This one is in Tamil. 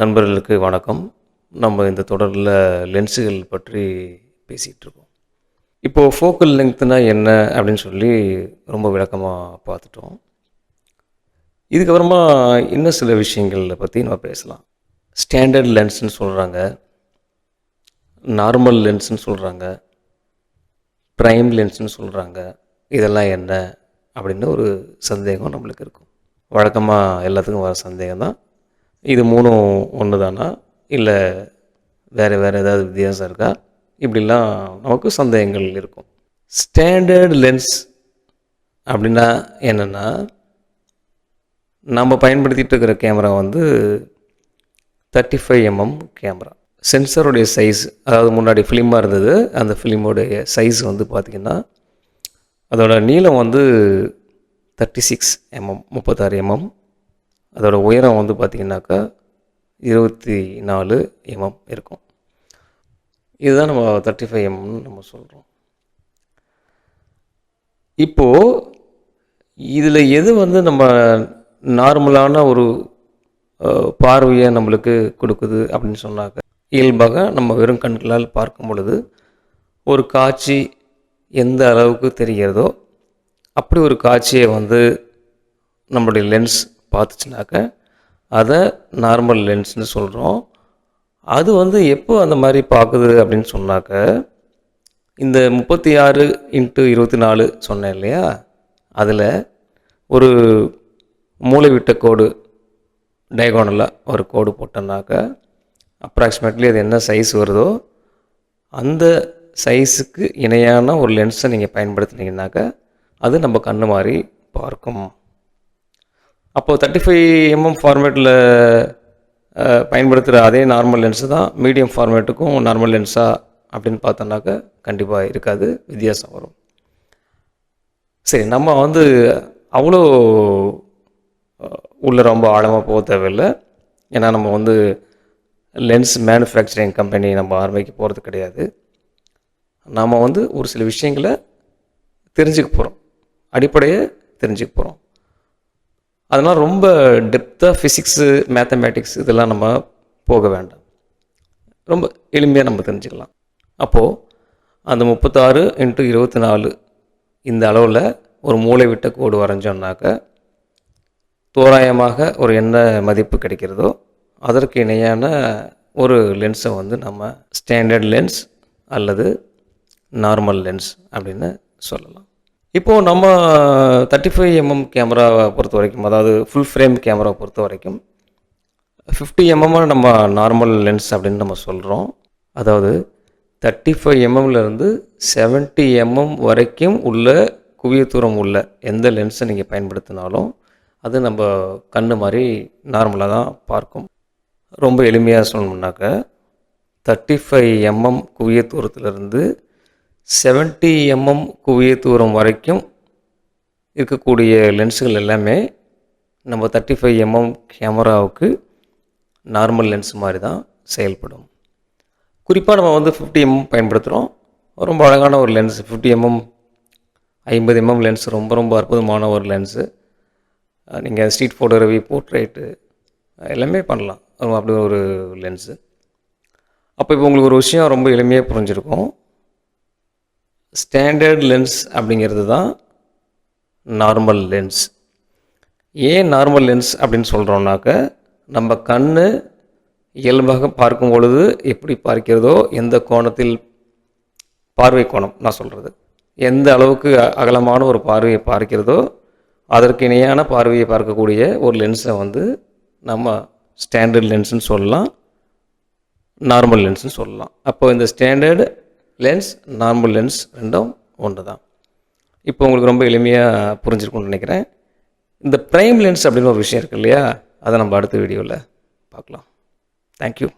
நண்பர்களுக்கு வணக்கம். நம்ம இந்த தொடரில் லென்ஸுகள் பற்றி பேசிகிட்ருக்கோம். இப்போது ஃபோக்கல் லெங்க்த்னா என்ன அப்படின்னு சொல்லி ரொம்ப விளக்கமாக பார்த்துட்டோம். இதுக்கப்புறமா இன்னும் சில விஷயங்களை பற்றி நம்ம பேசலாம். ஸ்டாண்டர்ட் லென்ஸ்னு சொல்கிறாங்க நார்மல் லென்ஸ்னு சொல்கிறாங்க ப்ரைம் லென்ஸ்னு சொல்கிறாங்க இதெல்லாம் என்ன அப்படின்னு ஒரு சந்தேகம் நம்மளுக்கு இருக்கும். வழக்கமாக எல்லாத்துக்கும் வர சந்தேகம் தான் இது மூணும் ஒன்று தானா இல்லை வேறு வேறு ஏதாவது வித்தியாசம் இருக்கா? இப்படிலாம் நமக்கு சந்தேகங்கள் இருக்கும். ஸ்டாண்டர்ட் லென்ஸ் அப்படின்னா என்னென்னா நம்ம பயன்படுத்திகிட்டு இருக்கிற கேமரா வந்து தேர்ட்டி ஃபைவ் எம்எம் கேமரா. சென்சருடைய சைஸ் அதாவது முன்னாடி ஃபிலிமாக இருந்தது அந்த ஃபிலிமோடைய சைஸ் வந்து பார்த்திங்கன்னா அதோட நீளம் வந்து தேர்ட்டி சிக்ஸ் எம்எம் முப்பத்தாறு எம்எம் அதோடய உயரம் வந்து பார்த்திங்கனாக்கா இருபத்தி நாலு எம்எம் இருக்கும். இதுதான் நம்ம தேர்ட்டி ஃபைவ் எம்எம்னு நம்ம சொல்கிறோம் இப்போது இதில் எது வந்து நம்ம நார்மலான ஒரு பார்வையை நம்மளுக்கு கொடுக்குது அப்படின்னு சொன்னாக்க இயல்பாக நம்ம வெறும் கண்களால் பார்க்கும் பொழுது ஒரு காட்சி எந்த அளவுக்கு தெரிகிறதோ அப்படி ஒரு காட்சியை வந்து நம்மளுடைய லென்ஸ் பார்த்துச்சுனாக்க அதை நார்மல் லென்ஸ்னு சொல்கிறோம் அது வந்து எப்போ அந்த மாதிரி பார்க்குது அப்படின்னு சொன்னாக்க இந்த முப்பத்தி ஆறு இன்ட்டு இருபத்தி நாலு சொன்னேன் இல்லையா? அதில் ஒரு மூளைவிட்ட கோடு டயகோனலாக ஒரு கோடு போட்டோன்னாக்க அப்ராக்சிமேட்லி அது என்ன சைஸ் வருதோ அந்த சைஸுக்கு இணையான ஒரு லென்ஸை நீங்கள் பயன்படுத்தினீங்கன்னாக்க அது நம்ம கண்ணு மாதிரி பார்க்கும். அப்போது தேர்ட்டி ஃபைவ் எம்எம் ஃபார்மேட்டில் பயன்படுத்துகிற அதே நார்மல் லென்ஸு தான் மீடியம் ஃபார்மேட்டுக்கும் நார்மல் லென்ஸாக அப்படின்னு பார்த்தோன்னாக்க கண்டிப்பாக இருக்காது வித்தியாசம் வரும். சரி நம்ம வந்து அவ்வளோ உள்ளே ரொம்ப ஆழமாக போக தேவையில்லை. ஏன்னா நம்ம வந்து லென்ஸ் மேனுஃபேக்சரிங் கம்பெனி நம்ம ஆரம்பிக்க போகிறது கிடையாது. நாம் வந்து ஒரு சில விஷயங்களை தெரிஞ்சுக்க போகிறோம் அடிப்படையை தெரிஞ்சுக்க போகிறோம் அதனால் ரொம்ப டெப்த்தாக ஃபிசிக்ஸு மேத்தமேட்டிக்ஸ் இதெல்லாம் நம்ம போக வேண்டாம். ரொம்ப எளிமையாக நம்ம தெரிஞ்சுக்கலாம். அப்போது அந்த முப்பத்தாறு இன்ட்டு இருபத்தி நாலு இந்த அளவில் ஒரு மூளை விட்ட கோடு வரைஞ்சோம்னாக்க தோராயமாக ஒரு என்ன மதிப்பு கிடைக்கிறதோ அதற்கு இணையான ஒரு லென்ஸை வந்து நம்ம ஸ்டாண்டர்ட் லென்ஸ் அல்லது நார்மல் லென்ஸ் அப்படின்னு சொல்லலாம். இப்போது நம்ம தேர்ட்டி ஃபைவ் எம்எம் கேமராவை பொறுத்த வரைக்கும் அதாவது ஃபுல் ஃப்ரேம் கேமராவை பொறுத்த வரைக்கும் ஃபிஃப்டி எம்எம் நம்ம நார்மல் லென்ஸ் அப்படின்னு நம்ம சொல்கிறோம் அதாவது தேர்ட்டி ஃபைவ் எம்எம்லேருந்து செவன்ட்டி எம்எம் வரைக்கும் உள்ள குவிய தூரம் உள்ள எந்த லென்ஸை நீங்கள் பயன்படுத்தினாலும் அது நம்ம கண் மாதிரி நார்மலாக தான் பார்க்கும். ரொம்ப எளிமையாக சொல்லணும்னாக்க தேர்ட்டி ஃபைவ் எம்எம் குவிய தூரத்துலேருந்து செவன்ட்டி எம்எம் குவிய தூரம் வரைக்கும் இருக்கக்கூடிய லென்ஸுகள் எல்லாமே நம்ம தேர்ட்டி ஃபைவ் எம்எம் கேமராவுக்கு நார்மல் லென்ஸ் மாதிரி தான் செயல்படும். குறிப்பாக நம்ம வந்து ஃபிஃப்டி எம்எம் பயன்படுத்துகிறோம் ரொம்ப அழகான ஒரு லென்ஸ் ஃபிஃப்டி எம்எம் ஐம்பது எம்எம் லென்ஸ் ரொம்ப ரொம்ப அற்புதமான ஒரு லென்ஸு நீங்கள் ஸ்ட்ரீட் ஃபோட்டோகிராஃபி போர்ட்ரேட்டு எல்லாமே பண்ணலாம். அப்படி ஒரு லென்ஸு அப்போ இப்போ உங்களுக்கு ஒரு விஷயம் ரொம்ப எளிமையாக புரிஞ்சிருக்கும். ஸ்டாண்டர்ட் லென்ஸ் அப்படிங்கிறது தான் நார்மல் லென்ஸ் ஏன் நார்மல் லென்ஸ் அப்படின்னு சொல்கிறோம்னாக்க நம்ம கண் இயல்பாக பார்க்கும் பொழுது எப்படி பார்க்கிறதோ எந்த கோணத்தில் பார்வை கோணம் நான் சொல்கிறது எந்த அளவுக்கு அ- அகலமான ஒரு பார்வையை பார்க்கிறதோ அதற்கு இணையான பார்வையை பார்க்கக்கூடிய ஒரு லென்ஸை வந்து நம்ம ஸ்டாண்டர்ட் லென்ஸ்னு சொல்லலாம் நார்மல் லென்ஸ்னு சொல்லலாம். அப்போ இந்த ஸ்டாண்டர்டு லென்ஸ் நார்மல் லென்ஸ் ரெண்டும் ஒன்று தான் இப்போ உங்களுக்கு ரொம்ப எளிமையாக புரிஞ்சிருக்கும்னு நினைக்கிறேன். இந்த ப்ரைம் லென்ஸ் அப்படின்னு ஒரு விஷயம் இருக்கு இல்லையா? அதை நம்ம அடுத்த வீடியோவில் பார்க்கலாம். தேங்க்யூ